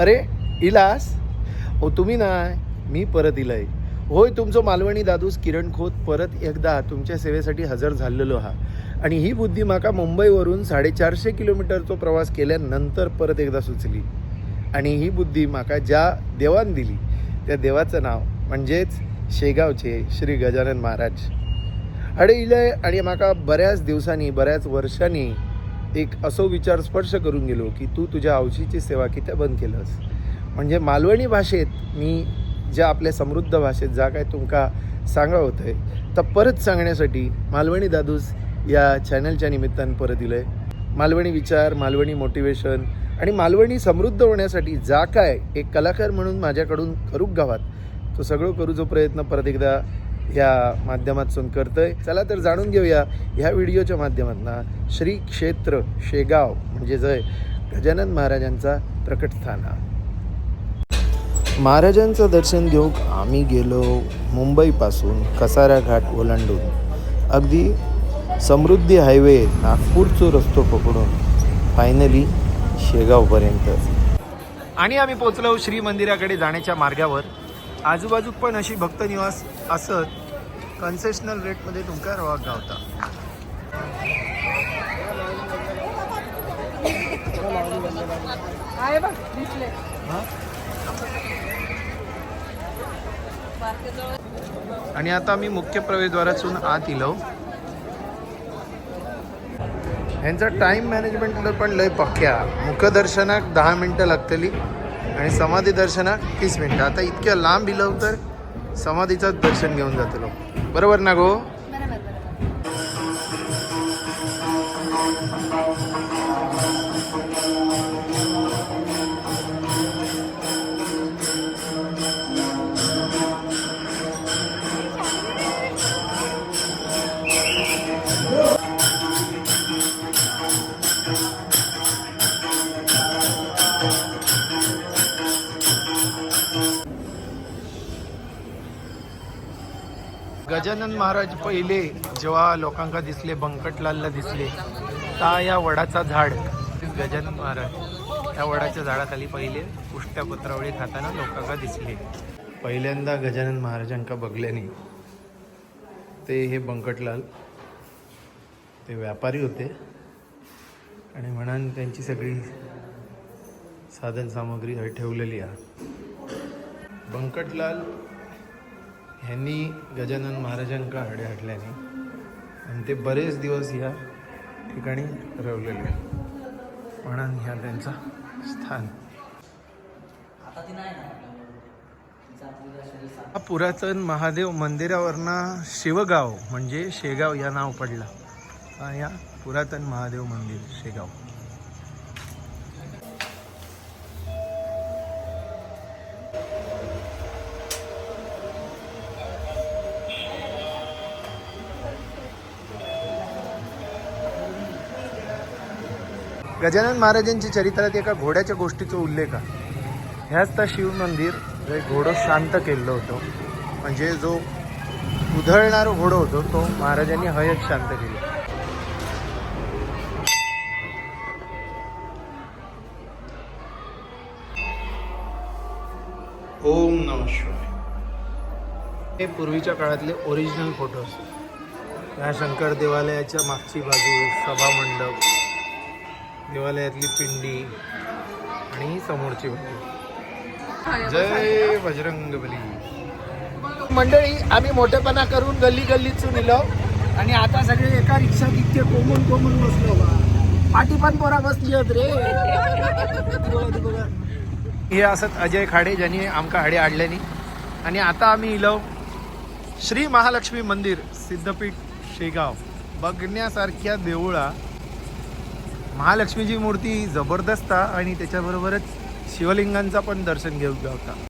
अरे इलास? हो तुम्ही नाही मी परत इलय. होय तुमचं मालवणी दादूस किरण खोत परत एकदा तुमच्या सेवेसाठी हजर झालेलो हा. आणि ही बुद्धी माका मुंबईवरून साडेचारशे किलोमीटरचो प्रवास केल्यानंतर परत एकदा सुचली. आणि ही बुद्धी माका ज्या देवान दिली त्या देवाचं नाव म्हणजेच शेगावचे श्री गजानन महाराज. अडे इलय आणि माका बऱ्याच दिवसांनी बऱ्याच वर्षांनी एक असो विचार स्पर्श करून गेलो की तू तुझ्या आवशीची सेवा कित्या बंद केलंस. म्हणजे मालवणी भाषेत मी ज्या आपल्या समृद्ध भाषेत जा काय तुमका सांगा होतंय तर परत सांगण्यासाठी मालवणी दादूस या चॅनलच्या निमित्तानं परत दिलंय. मालवणी विचार मालवणी मोटिवेशन आणि मालवणी समृद्ध होण्यासाठी जा काय एक कलाकार म्हणून माझ्याकडून करूक गावात. तो सगळं करूचो प्रयत्न परत एकदा या माध्यमातून करतोय. चला तर जाणून घेऊया ह्या व्हिडिओच्या माध्यमातून. श्री क्षेत्र शेगाव म्हणजे जय गजानन महाराजांचा प्रकटस्थान. महाराजांचं दर्शन घेऊन आम्ही गेलो मुंबईपासून कसारा घाट ओलांडून. अगदी समृद्धी हायवे नागपूरचो रस्तो पकडून फायनली शेगावपर्यंत. आणि आम्ही पोचलो श्री मंदिराकडे जाण्याच्या मार्गावर. आजूबाजूक पण अशी भक्त निवास असत. कन्सेशनल रेटमध्ये तुमका रवाक गावता. आणि आता आम्ही मुख्य प्रवेशद्वारातून आत इलो. ह्यांचा टाइम मॅनेजमेंट पण लय पक्क्या. मुखदर्शनाक दहा मिनटं लागतली. आणि समाधी दर्शनाक तीस मिनटं. आता इतक्या लांब इलो तर समाधीचं दर्शन घेऊन जातलो बरोबर ना गो? गजानन महाराज पहिले जेव्हा लोकांका दिसले बंकटलालला दिसले ता या वडाचा झाड गजानन महाराज. या वडाच्या झाडाखाली पहिले पुष्ट्या पत्रावळी खाताना लोकांका दिसले. पहिल्यांदा गजानन महाराजांका बघल्याने ते हे बंकटलाल ते व्यापारी होते आणि म्हणान त्यांची सगळी साधन सामग्री ठेवलेली आहे. बंकटलाल ह्यांनी गजानन महाराजांकडे हडे हटल्याने आणि ते बरेच दिवस या ठिकाणी रवलेले म्हणून ह्या त्यांचा स्थान. हा पुरातन महादेव मंदिरावरनं शिवगाव म्हणजे शेगाव या नाव पडला. या पुरातन महादेव मंदिर शेगाव. गजानन महाराजांच्या चरित्रात एका घोड्याच्या गोष्टीचा उल्लेख आहे. ह्याच त्या शिव मंदिर जे घोडं शांत केलं होतं. म्हणजे जो उधळणारा घोडं होतो तो महाराजांनी हयच शांत केलं. ओम नम शिवाय. हे पूर्वीच्या काळातले ओरिजिनल फोटोज या शंकर देवालयाच्या मागची बाजू सभामंडप. देवालयातली पिंडी आणि समोरची बाजू जय बजरंग बली मंडळी आम्ही मोठेपणा करून गल्ली गल्लीतून इलो आणि आता सगळे एका रिक्षात इतके कोमून कोमून बसलो पाठी पण पोरा बसली होत रे. हे असत अजय खाडे ज्यांनी आमका हाडे हाडल्यानी. आणि आता आम्ही इलो श्री महालक्ष्मी मंदिर सिद्धपीठ शेगाव. बघण्यासारख्या देऊळा महालक्ष्मीची मूर्ती जबरदस्त आणि त्याच्याबरोबरच शिवलिंगांचा पण दर्शन घेऊ होता